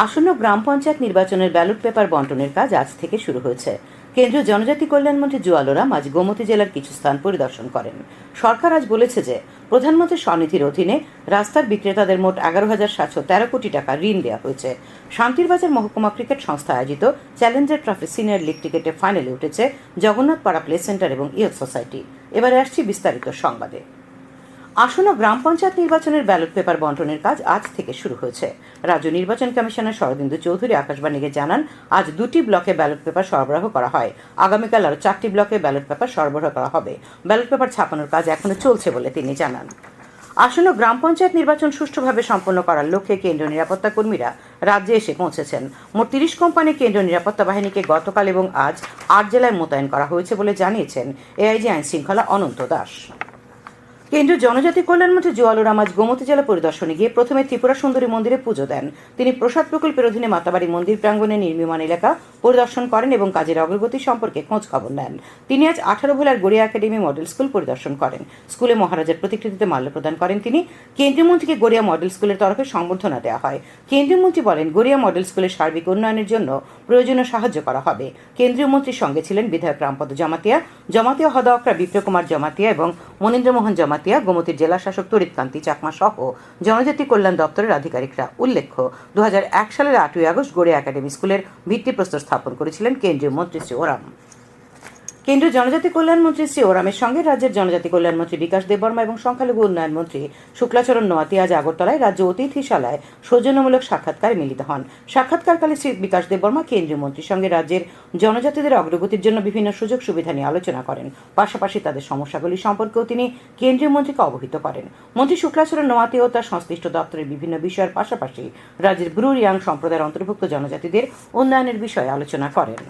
আসন্ন গ্রাম পঞ্চায়েত নির্বাচনের ballot paper বন্টনের কাজ আজ থেকে শুরু হয়েছে। কেন্দ্রীয় জনজাতি কল্যাণমন্ত্রী জুয়ালোরাম আজ গোমতী জেলার কিছু স্থান পরিদর্শন করেন। সরকার আজ বলেছে যে প্রধানমন্ত্রী স্বনিধির অধীনে রাস্তার বিক্রেতাদের মোট এগারো হাজার সাতশো তেরো কোটি টাকা ঋণ দেওয়া হয়েছে। শান্তিরবাজার মহকুমা ক্রিকেট সংস্থা আয়োজিত চ্যালেঞ্জার ট্রফি সিনিয়র লিগ ক্রিকেটে ফাইনালে উঠেছে জগন্নাথ পাড়া প্লে সেন্টার এবং ইয়থ সোসাইটি। এবারে আসছি বিস্তারিত সংবাদে। আসন্ন গ্রাম পঞ্চায়েত নির্বাচনের ব্যালট পেপার বন্টনের কাজ আজ থেকে শুরু হয়েছে। রাজ্য নির্বাচন কমিশনার শরদিন্দু চৌধুরী আকাশবাণীকে জানান, আজ দুটি ব্লকে ব্যালট পেপার সরবরাহ করা হয়। আগামীকাল আরও চারটি ব্লকে ব্যালট পেপার সরবরাহ করা হবে। ব্যালট পেপার ছাপানোর কাজ এখনও চলছে বলে তিনি জানান। আসন্ন গ্রাম পঞ্চায়েত নির্বাচন সুষ্ঠুভাবে সম্পন্ন করার লক্ষ্যে কেন্দ্রীয় নিরাপত্তা কর্মীরা রাজ্যে এসে পৌঁছেছেন। মোট তিরিশ কোম্পানি কেন্দ্রীয় নিরাপত্তা বাহিনীকে গতকাল এবং আজ আট জেলায় মোতায়েন করা হয়েছে বলে জানিয়েছেন এআইজি আইন শৃঙ্খলা অনন্ত দাস। কেন্দ্রীয় জনজাতি কল্যাণ মন্ত্রী জুয়ালুর আজ গোমতী জেলা পরিদর্শনে গিয়ে প্রথমে ত্রিপুরা সুন্দরী মন্দিরে পুজো দেন। তিনি প্রসাদ প্রকল্পের অধীনে মাতাবাড়ি মন্দির প্রাঙ্গনে নির্মীয়মান এলাকা পরিদর্শন করেন এবং কাজের অগ্রগতি সম্পর্কে খোঁজ খবর নেন। তিনি আজ আঠারো ভোলার গড়িয়া একাডেমি মডেল স্কুল পরিদর্শন করেন। স্কুলে মহারাজার প্রতিকৃতিতে মাল্য প্রদান করেন তিনি। কেন্দ্রীয় মন্ত্রীকে গড়িয়া মডেল স্কুলের তরফে সংবর্ধনা দেওয়া হয়। কেন্দ্রীয় মন্ত্রী বলেন, গড়িয়া মডেল স্কুলের সার্বিক উন্নয়নের জন্য প্রয়োজনীয় সাহায্য করা হবে। কেন্দ্রীয় মন্ত্রীর সঙ্গে ছিলেন বিধায়ক রামপদ জমাতিয়া জমাতিয়া হদঅকরা বিপ্লকুমার জমাতিয়া এবং মনীন্দ্রমোহন জমাতিয়া, গোমতীর জেলা শাসক তরিতকান্তি চাকমা সহ জনজাতি কল্যাণ দপ্তরের আধিকারিকরা। উল্লেখ্য দু হাজার এক সালের আটই আগস্ট গড়িয়া একাডেমি স্কুলের ভিত্তিপ্রস্তর স্থাপন করেছিলেন কেন্দ্রীয় মন্ত্রী শ্রী ওরাম। কেন্দ্রীয় জনজাতি কল্যাণ মন্ত্রী শ্রী ওরামের সঙ্গে রাজ্যের জনজাতি কল্যাণ মন্ত্রী বিকাশ দেববর্মা এবং সংখ্যালঘু উন্নয়ন মন্ত্রী শুক্লাচরণ নোয়াতি আজ আগরতলায় রাজ্য অতিথিশালায় সৌজন্যমূলক সাক্ষাৎকারে মিলিত হন। সাক্ষাৎকারকালে শ্রী বিকাশ দেববর্মা কেন্দ্রীয় মন্ত্রীর সঙ্গে রাজ্যের জনজাতিদের অগ্রগতির জন্য বিভিন্ন সুযোগ সুবিধা নিয়ে আলোচনা করেন। পাশাপাশি তাদের সমস্যাগুলি সম্পর্কেও তিনি কেন্দ্রীয় মন্ত্রীকে অবহিত করেন। মন্ত্রী শুক্লাচরণ নোয়াতি ও তার সংশ্লিষ্ট দপ্তরের বিভিন্ন বিষয়ের পাশাপাশি রাজ্যের ব্রু রিয়াং সম্প্রদায়ের অন্তর্ভুক্ত জনজাতিদের উন্নয়নের বিষয়ে আলোচনা করেন।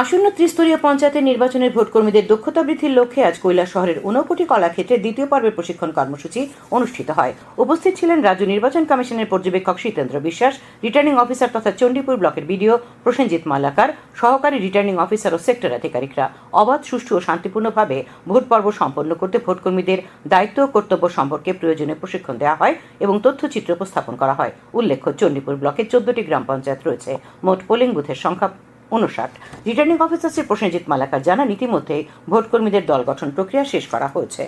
আসন্ন ত্রিস্তরীয় পঞ্চায়েতের নির্বাচনের ভোটকর্মীদের দক্ষতা বৃদ্ধির লক্ষ্যে আজ কৈলাস শহরের ঊনকোটি কলাক্ষেত্রে দ্বিতীয় পর্বের প্রশিক্ষণ কর্মসূচি অনুষ্ঠিত হয়। উপস্থিত ছিলেন রাজ্য নির্বাচন কমিশনের পর্যবেক্ষক শীতেন্দ্র বিশ্বাস, রিটার্নিং অফিসার তথা চণ্ডীপুর ব্লকের বিডিও প্রসেনজিৎ মালাকার, সহকারী রিটার্নিং অফিসার ও সেক্টর আধিকারিকরা। অবাধ, সুষ্ঠু ও শান্তিপূর্ণভাবে ভোট পর্ব সম্পন্ন করতে ভোটকর্মীদের দায়িত্ব ও কর্তব্য সম্পর্কে প্রয়োজনীয় প্রশিক্ষণ দেওয়া হয় এবং তথ্যচিত্র উপস্থাপন করা হয়। উল্লেখ্য, চণ্ডীপুর ব্লকের চোদ্দটি গ্রাম পঞ্চায়েত রয়েছে। মোট পোলিং বুথের সংখ্যা উনষাট। রিটার্নিং অফিসার শ্রী প্রসেনজিৎ মালাকার জানান, ইতিমধ্যেই ভোটকর্মীদের দল গঠন প্রক্রিয়া শেষ করা হয়েছে।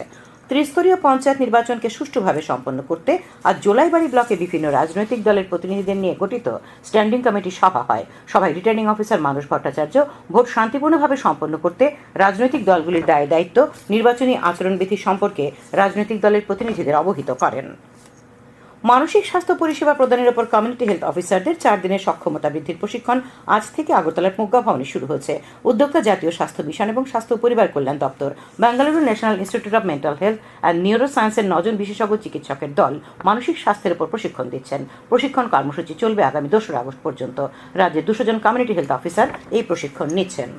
ত্রিস্তরীয় পঞ্চায়েত নির্বাচনকে সুষ্ঠুভাবে সম্পন্ন করতে আজ জোলাইবাড়ি ব্লকে বিভিন্ন রাজনৈতিক দলের প্রতিনিধিদের নিয়ে গঠিত স্ট্যান্ডিং কমিটি সভা হয়। সভায় returning officer Manas Bhattacharya vote শান্তিপূর্ণভাবে সম্পন্ন করতে রাজনৈতিক দলগুলির দায় দায়িত্ব নির্বাচনী আচরণবিধি সম্পর্কে রাজনৈতিক দলের প্রতিনিধিদের অবহিত করেন। মানসিক স্বাস্থ্য পরিষেবা প্রদানের উপর কমিউনিটি হেলথ অফিসারদের চার দিনের সক্ষমতা বৃদ্ধির প্রশিক্ষণ আজ থেকে আগরতলার মুগ্গা ভবনে শুরু হয়েছে। উদ্যোক্তা জাতীয় স্বাস্থ্য মিশন এবং স্বাস্থ্য পরিবার কল্যাণ দপ্তর, Bengaluru national institute of mental health and neuro সায়েন্সের নজন বিশেষজ্ঞ চিকিৎসকের দল মানসিক স্বাস্থ্যের উপর প্রশিক্ষণ দিচ্ছেন। প্রশিক্ষণ কর্মসূচি চলবে আগামী দোসরা আগস্ট পর্যন্ত। রাজ্যের দুশো জন কমিউনিটি হেলথ অফিসার এই প্রশিক্ষণ নিচ্ছেন।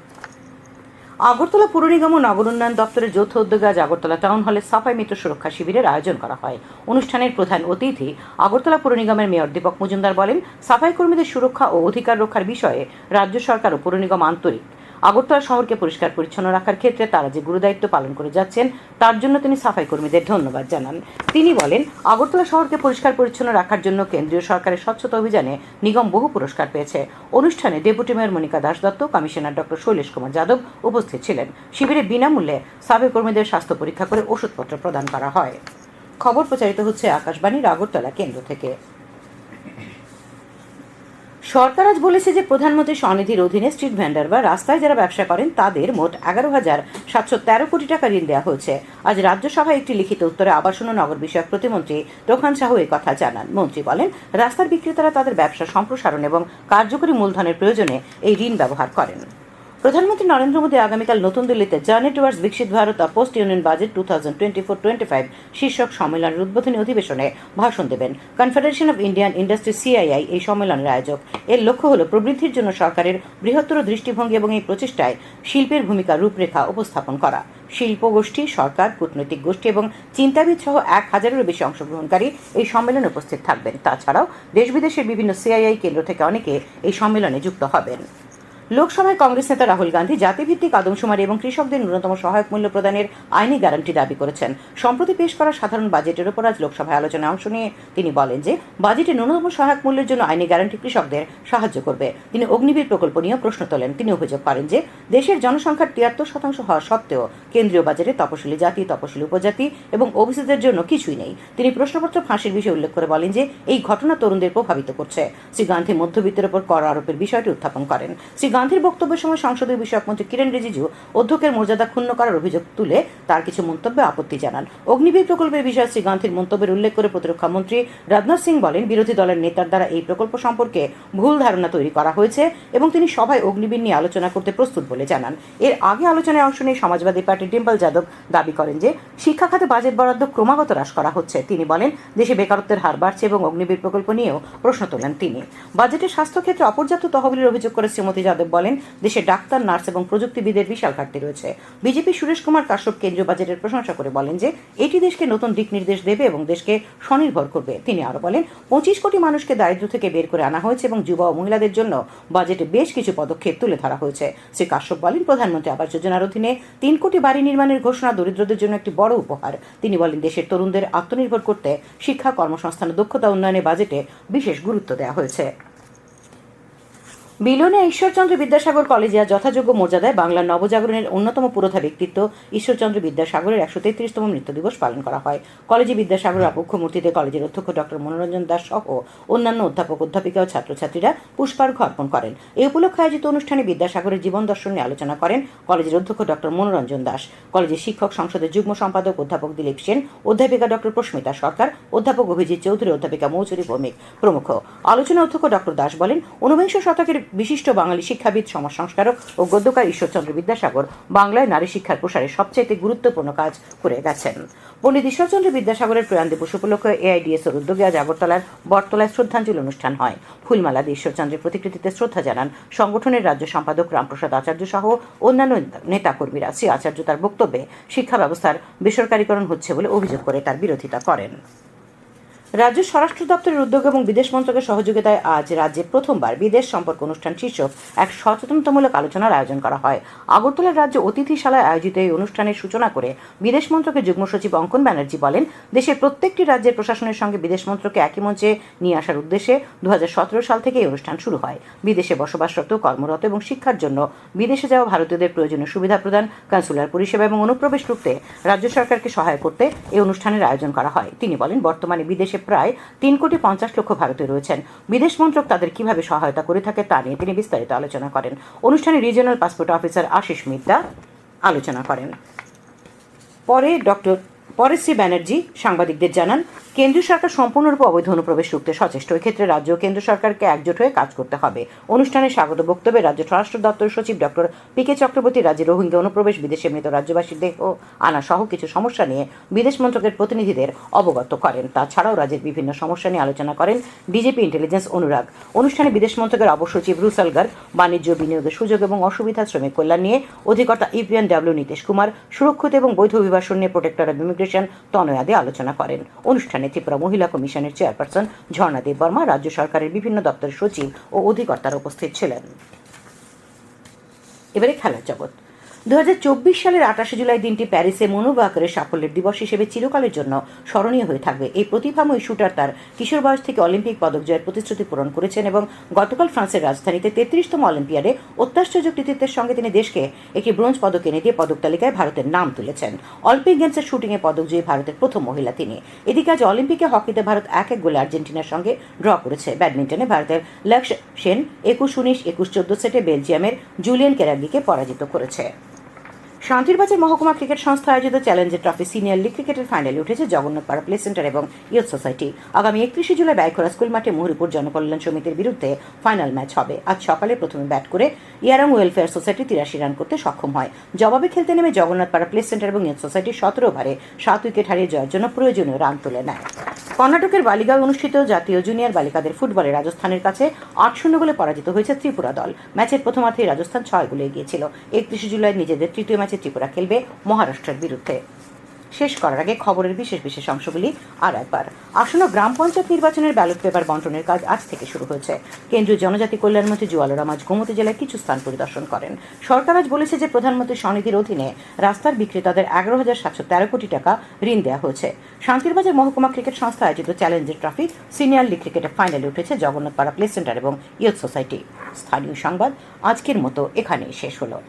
আগরতলা পুর নিগম ও নগর উন্নয়ন দপ্তরের যৌথ উদ্যোগে আজ আগরতলা টাউন হলে সাফাই মিত্র সুরক্ষা শিবিরের আয়োজন করা হয়। অনুষ্ঠানের প্রধান অতিথি আগরতলা পুর নিগমের মেয়র দীপক মজুমদার বলেন, সাফাই কর্মীদের সুরক্ষা ও অধিকার রক্ষার বিষয়ে রাজ্য সরকার ও পুর নিগম আন্তরিক। আগরতলা শহরকে পরিষ্কার পরিচ্ছন্ন রাখার ক্ষেত্রে তারা যে গুরুদায়িত্ব পালন করে যাচ্ছেন, তার জন্য তিনি সাফাই কর্মীদের ধন্যবাদ জানান। তিনি বলেন, আগরতলা শহরকে পরিষ্কার পরিচ্ছন্ন রাখার জন্য কেন্দ্রীয় সরকারের স্বচ্ছতা অভিযানে নিগম বহু পুরস্কার পেয়েছে। অনুষ্ঠানে deputy mayor Monika Das Dutta, commissioner doctor Shailesh Kumar Yadav উপস্থিত ছিলেন। শিবিরে বিনামূল্যে সাফাই কর্মীদের স্বাস্থ্য পরীক্ষা করে ওষুধপত্র প্রদান করা হয়। খবর প্রচারিত হচ্ছে আকাশবাণীর আগরতলা কেন্দ্র থেকে। সরকার আজ বলেছে যে প্রধানমন্ত্রী স্বনিধির অধীনে স্ট্রিট ভেন্ডার বা রাস্তায় যারা ব্যবসা করেন, তাদের মোট এগারো হাজার সাতশো তেরো কোটি টাকা ঋণ দেওয়া হয়েছে। আজ রাজ্যসভায় একটি লিখিত উত্তরে আবাসন ও নগর বিষয়ক প্রতিমন্ত্রী রোখান সাহু কথা জানান। মন্ত্রী বলেন, রাস্তার বিক্রেতারা তাদের ব্যবসা সম্প্রসারণ এবং কার্যকরী মূলধনের প্রয়োজনে এই ঋণ ব্যবহার করেন। প্রধানমন্ত্রী নরেন্দ্র মোদী আগামীকাল নতুন দিল্লিতে journey towards Viksit Bharat a post union budget two thousand twenty four twenty five শীর্ষক সম্মেলনের উদ্বোধনী অধিবেশনে ভাষণ দেবেন confederation of Indian industry CII এই সম্মেলনের আয়োজক। এর লক্ষ্য হল প্রবৃদ্ধির জন্য সরকারের বৃহত্তর দৃষ্টিভঙ্গি এবং এই প্রচেষ্টায় শিল্পের ভূমিকা রূপরেখা উপস্থাপন করা। শিল্প গোষ্ঠী, সরকার, কূটনৈতিক গোষ্ঠী এবং চিন্তাবিদ সহ এক হাজারেরও বেশি অংশগ্রহণকারী এই সম্মেলনে উপস্থিত থাকবেন। তাছাড়াও দেশ বিদেশের বিভিন্ন সিআইআই কেন্দ্র থেকে অনেকে এই সম্মেলনে যুক্ত হবেন। লোকসভায় কংগ্রেস নেতা রাহুল গান্ধী জাতিভিত্তিক আদমশুমারি এবং কৃষকদের ন্যূনতম সহায়ক মূল্য প্রদানের আইনি গ্যারান্টি দাবি করেছেন। সম্প্রতি পেশ করা সাধারণ বাজেটের উপর আজ লোকসভায় আলোচনায় অংশ নিয়ে তিনি বলেন যে, বাজেটে ন্যূনতম সহায়ক মূল্যের জন্য আইনি গ্যারান্টি কৃষকদের সাহায্য করবে। তিনি অগ্নিবীর প্রকল্প নিয়েও প্রশ্ন তোলেন। তিনি অভিযোগ করেন যে, দেশের জনসংখ্যার তিয়াত্তর শতাংশ হওয়া সত্ত্বেও কেন্দ্রীয় বাজেটে তপশিলি জাতি, তপশিলি উপজাতি এবং ওবিসিদের জন্য কিছুই নেই। তিনি প্রশ্নপত্র ফাঁসির বিষয়ে উল্লেখ করে বলেন যে, এই ঘটনা তরুণদের প্রভাবিত করছে। শ্রী গান্ধী মধ্যবিত্তের উপর কর আরোপের বিষয়টি উত্থাপন করেন। শ্রী গান্ধীর বক্তব্যের সময় সংসদীয় বিষয়ক মন্ত্রী কিরেন রিজিজু অধ্যক্ষের মর্যাদা ক্ষুণ্ণ করার অভিযোগ তুলে তার কিছু মন্তব্যে আপত্তি জানান। অগ্নিবীর প্রকল্পের বিষয়ে শ্রী গান্ধীর মন্তব্যের উল্লেখ করে প্রতিরক্ষা মন্ত্রী রাজনাথ সিং বলেন, বিরোধী দলের নেতার দ্বারা এই প্রকল্প সম্পর্কে ভুল ধারণা তৈরি করা হয়েছে এবং তিনি সভায় অগ্নিবীর নিয়ে আলোচনা করতে প্রস্তুত বলে জানান। এর আগে আলোচনায় অংশ নিয়ে সমাজবাদী পার্টির ডিম্পল যাদব দাবি করেন যে, শিক্ষা খাতে বাজেট বরাদ্দ ক্রমাগত হ্রাস করা হচ্ছে। তিনি বলেন, দেশে বেকারত্বের হার বাড়ছে এবং অগ্নিবীর প্রকল্প নিয়েও প্রশ্ন তোলেন তিনি। বাজেটে স্বাস্থ্যক্ষেত্রে অপর্যাপ্ত তহবিলের অভিযোগ করে শ্রীমতী যাদব বলেন, দেশে ডাক্তার, নার্স এবং প্রযুক্তিবিদের বিশাল ঘাটতি রয়েছে। বিজেপি সুরেশ কুমার কাশ্যপ কেন্দ্রীয় বাজেটের প্রশংসা করে বলেন যে, এটি দেশকে নতুন দিক নির্দেশ দেবে এবং দেশকে স্বনির্ভর করবে। তিনি আরও বলেন, পঁচিশ কোটি মানুষকে দারিদ্র থেকে বের করে আনা হয়েছে এবং যুবা ও মহিলাদের জন্য বাজেটে বেশ কিছু পদক্ষেপ তুলে ধরা হয়েছে। শ্রী কাশ্যপ বলেন, প্রধানমন্ত্রী আবাস যোজনার অধীনে তিন কোটি বাড়ি নির্মাণের ঘোষণা দরিদ্রদের জন্য একটি বড় উপহার। তিনি বলেন, দেশের তরুণদের আত্মনির্ভর করতে শিক্ষা, কর্মসংস্থান দক্ষতা উন্নয়নে বাজেটে বিশেষ গুরুত্ব দেওয়া হয়েছে। বিলোনে ঈশ্বরচন্দ্র বিদ্যাসাগর কলেজে আজ যথাযোগ্য মর্যাদায় বাংলার নবজাগরণের অন্যতম পুরোধা ব্যক্তিত্ব ঈশ্বরচন্দ্র বিদ্যাসাগরের একশো তেত্রিশতম মৃত্যু দিবস পালন করা হয়। কলেজে বিদ্যাসাগর আপক্ষ মূর্তিতে কলেজের অধ্যক্ষ ডক্টর মনোরঞ্জন দাস সহ অন্যান্য অধ্যাপক, অধ্যাপিকা ও ছাত্রছাত্রীরা পুষ্পার্ঘ্য অর্পণ করেন। এই উপলক্ষে আয়োজিত অনুষ্ঠানে বিদ্যাসাগরের জীবন দর্শন নিয়ে আলোচনা করেন কলেজের অধ্যক্ষ ডক্টর মনোরঞ্জন দাস। কলেজের শিক্ষক, সংসদের যুগ্ম সম্পাদক অধ্যাপক দিলীপ সেন, অধ্যাপিকা ডক্টর প্রস্মিতা সরকার, অধ্যাপক অভিজিৎ চৌধুরী, অধ্যাপিকা মৌচুরী ভৌমিক প্রমুখ। আলোচনা অধ্যক্ষ ডক্টর দাস বলেন, ঊনবিংশ শতকের বিশিষ্ট বাঙালি শিক্ষাবিদ সমাজ সংস্কারক ও গদ্যকার ঈশ্বরচন্দ্র বিদ্যাসাগর বাংলায় নারী শিক্ষার প্রসারে সবচাইতে গুরুত্বপূর্ণ কাজ করে গেছেন। পণ্ডিত ঈশ্বরচন্দ্র বিদ্যাসাগরের প্রয়াণ দিবস উপলক্ষে এআইডিএস এর উদ্যোগে আজ আগরতলার বটতলায় শ্রদ্ধাঞ্জলি অনুষ্ঠান হয়। ফুলমালা দিয়ে ঈশ্বরচন্দ্রের প্রতিকৃতিতে শ্রদ্ধা জানান সংগঠনের রাজ্য সম্পাদক রামপ্রসাদ আচার্য সহ অন্যান্য নেতাকর্মীরা। শ্রী আচার্য তার বক্তব্যে শিক্ষা ব্যবস্থার বেসরকারীকরণ হচ্ছে বলে অভিযোগ করে তার বিরোধিতা করেন। রাজ্য স্বরাষ্ট্র দপ্তরের উদ্যোগ এবং বিদেশ মন্ত্রকের সহযোগিতায় আজ রাজ্যে প্রথমবার বিদেশ সম্পর্ক অনুষ্ঠান শীর্ষক এক সচেতনতামূলক আলোচনার আয়োজন করা হয়। আগরতলার রাজ্য অতিথিশালায় আয়োজিত এই অনুষ্ঠানের সূচনা করে বিদেশ মন্ত্রকের যুগ্ম সচিব অঙ্কন ব্যানার্জি বলেন, দেশের প্রত্যেকটি রাজ্যের প্রশাসনের সঙ্গে বিদেশ মন্ত্রকে একই মঞ্চে নিয়ে আসার উদ্দেশ্যে দু হাজার সতেরো সাল থেকে এই অনুষ্ঠান শুরু হয়। বিদেশে বসবাসরত, কর্মরত এবং শিক্ষার জন্য বিদেশে যাওয়া ভারতীয়দের প্রয়োজনীয় সুবিধা প্রদান, কনসুলার পরিষেবা এবং অনুপ্রবেশ রুখতে রাজ্য সরকারকে সহায় করতে এই অনুষ্ঠানের আয়োজন করা হয়। তিনি বলেন, বর্তমানে বিদেশে প্রায় তিন কোটি পঞ্চাশ লক্ষ ভারতীয় রয়েছেন। বিদেশ মন্ত্রক তাদের কীভাবে সহায়তা করে থাকে তা নিয়ে তিনি বিস্তারিত আলোচনা করেন। অনুষ্ঠানে regional passport officer Ashis Midda আলোচনা করেন। পরে ডক্টর পরেশ্রী ব্যানার্জি সাংবাদিকদের জানান কেন্দ্রীয় সরকার সম্পূর্ণরূপে অবৈধ অনুপ্রবেশ রুখতে সচেষ্ট। এক্ষেত্রে রাজ্য ও কেন্দ্র সরকারকে একজোট হয়ে কাজ করতে হবে। অনুষ্ঠানে স্বাগত বক্তব্যে রাজ্য স্বরাষ্ট্র দপ্তর সচিব ডক্টর পি কে চক্রবর্তী, রাজ্যে রোহিঙ্গা অনুপ্রবেশ, বিদেশে মৃত রাজ্যবাসীর দেহ আনা সহ কিছু সমস্যা নিয়ে বিদেশ মন্ত্রকের প্রতিনিধিদের অবগত করেন। তাছাড়াও রাজ্যের বিভিন্ন সমস্যা নিয়ে আলোচনা করেন বিজেপি ইন্টেলিজেন্স অনুরাগ। অনুষ্ঠানে বিদেশ মন্ত্রকের অবসচিব রুসালগার বাণিজ্য, বিনিয়োগের সুযোগ এবং অসুবিধা, শ্রমিক কল্যাণ নিয়ে অধিকর্তা ইপিএন ডাব্লিউ নীতিশ কুমার, সুরক্ষিত এবং বৈধ অভিবাসন নিয়ে protector of immigration Tanaya De আলোচনা করেন। অনুষ্ঠানে ত্রিপুরা মহিলা কমিশনের চেয়ারপারসন ঝর্ণা দেব বর্মা, রাজ্য সরকারের বিভিন্ন দপ্তরের সচিব ও অধিকর্তারা উপস্থিত ছিলেন। এবারে খেলার জগৎ। চব্বিশ সালের আঠাশে জুলাই দিনটি প্যারিসে মনু বাকরের সাফল্যের দিবস হিসেবে চিরকালের জন্য স্মরণীয় হয়ে থাকবে। এই প্রতিভাময়ী শুটার তার কিশোর বয়স থেকে অলিম্পিক পদক জয়ের প্রতিশ্রুতি পূরণ করেছেন এবং গতকাল ফ্রান্সের রাজধানীতে তেত্রিশতম অলিম্পিয়াডে অত্যাশ্চর্য কৃতিত্বের সঙ্গে তিনি দেশকে একটি ব্রোঞ্জ পদক এনে দিয়ে পদক তালিকায় ভারতের নাম তুলেছেন। অলিম্পিক গেমসের শুটিংয়ে পদক জয়ী ভারতের প্রথম মহিলা তিনি। এদিকে আজ অলিম্পিকে হকিতে ভারত এক এক গোলে আর্জেন্টিনার সঙ্গে ড্র করেছে। ব্যাডমিন্টনে ভারতের লক্ষ্য সেন একুশ উনিশ, একুশ চোদ্দ সেটে বেলজিয়ামের জুলিয়ান কেরাগিকে পরাজিত করেছে। শান্তিরবাজার মহকুমা ক্রিকেট সংস্থা আয়োজিত চ্যালেঞ্জের ট্রফি সিনিয়র লিগ ক্রিকেটের ফাইনালে উঠেছে জগন্নাথপাড়া প্লে সেন্টার এবং ইয়ুথ সোসাইটি। আগামী একত্রিশে জুলাই ব্যয়খরা স্কুল মাঠে মুহুরিপুর জনকল্যাণ সমিতির বিরুদ্ধে ফাইনাল ম্যাচ হবে। আজ সকালে প্রথমে ব্যাট করে ইয়ারাং ওয়েলফেয়ার সোসাইটি তিরাশি রান করতে সক্ষম হয়। জবাবে খেলতে নেমে জগন্নাথপাড়া প্লে সেন্টার এবং ইয়ুথ সোসাইটি সতেরো ওভারে সাত উইকেট হারিয়ে জয়ের জন্য প্রয়োজনীয় রান তুলে নেয়। কর্ণাটকের বালিগাঁও অনুষ্ঠিত জাতীয় জুনিয়র বালিকাদের ফুটবলে রাজস্থানের কাছে আট শূন্য গোলে পরাজিত হয়েছে ত্রিপুরা দল। ম্যাচের প্রথমার্ধেই রাজস্থান ছয় গোলে এগিয়েছিল। একত্রিশে জুলাই নিজেদের তৃতীয় ম্যাচে ত্রিপুরা খেলবে মহারাষ্ট্রের বিরুদ্ধে। শেষ করার আগে খবরের বিশেষ বিশেষ অংশগুলি আর একবার। আসন্ন গ্রাম পঞ্চায়েত নির্বাচনের ব্যালট পেপার বন্টনের কাজ আজ থেকে শুরু হয়েছে। কেন্দ্রীয় জনজাতি কল্যাণ মন্ত্রী জুয়াল রাম আজ গোমতী জেলায় কিছু স্থান পরিদর্শন করেন। সরকার আজ বলেছে যে প্রধানমন্ত্রী স্বনিধির অধীনে রাস্তার বিক্রেতাদের এগারো হাজার সাতশো তেরো কোটি টাকা ঋণ দেওয়া হয়েছে। শান্তিরবাজার মহকুমা ক্রিকেট সংস্থা আয়োজিত চ্যালেঞ্জের ট্রফি সিনিয়র লিগ ক্রিকেটে ফাইনালে উঠেছে জগন্নাথপাড়া প্লে সেন্টার এবং ইয়ুথ সোসাইটি। স্থানীয় সংবাদ আজকের মতো এখানেই শেষ হলো।